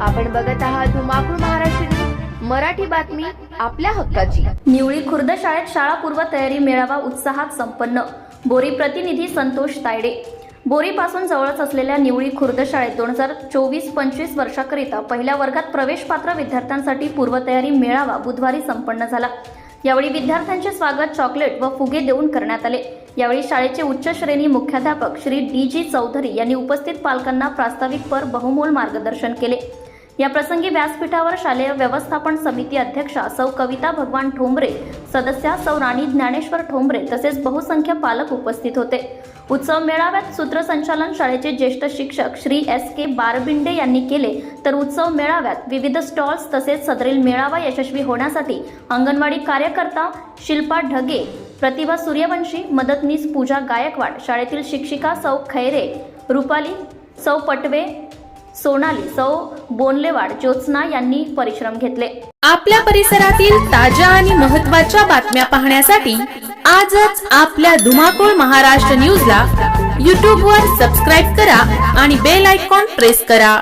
आपण बघत आहात धुमाकूळ महाराष्ट्र मराठी बातमी आपल्या हक्काची. निवळी खुर्द शाळेत शाळा पूर्व तयारी मेळावा उत्साहात संपन्न. बोरी प्रतिनिधी संतोष तायडे. बोरीपासून जवळच असलेल्या निवळी खुर्द शाळेत दोन हजार चोवीस पंचवीस वर्षाकरिता पहिल्या वर्गात प्रवेशपात्र विद्यार्थ्यांसाठी पूर्वतयारी मेळावा बुधवारी संपन्न झाला. यावेळी विद्यार्थ्यांचे स्वागत चॉकलेट व फुगे देऊन करण्यात आले. यावेळी शाळेचे उच्च श्रेणी मुख्याध्यापक श्री डी जी चौधरी यांनी उपस्थित पालकांना प्रास्ताविक पर बहुमोल मार्गदर्शन केले. या प्रसंगी व्यासपीठावर शालेय व्यवस्थापन समिती अध्यक्षा सौ कविता भगवान ठोंबरे सदस्या सौ राणी ज्ञानेश्वर ठोंबरे तसेच बहुसंख्य पालक उपस्थित होते. उत्सव मेळाव्यात सूत्रसंचालन शाळेचे ज्येष्ठ शिक्षक श्री एस के बारबिंडे यांनी केले तर उत्सव मेळाव्यात विविध स्टॉल्स तसेच सदरील मेळावा यशस्वी होण्यासाठी अंगणवाडी कार्यकर्ता शिल्पा ढगे प्रतिभा सूर्यवंशी मदतनीस पूजा गायकवाड शाळेतील शिक्षिका सौ खैरे रुपाली सौ पटवे सोनाली सौ बोनलेवाड ज्योत्स्ना यांनी परिश्रम घेतले. आपल्या परिसरातील ताज्या आणि महत्त्वाच्या बातम्या पाहण्यासाठी आजच आपल्या धुमाकूळ महाराष्ट्र न्यूजला यूट्यूबवर सबस्क्राईब करा आणि बेल आयकॉन प्रेस करा.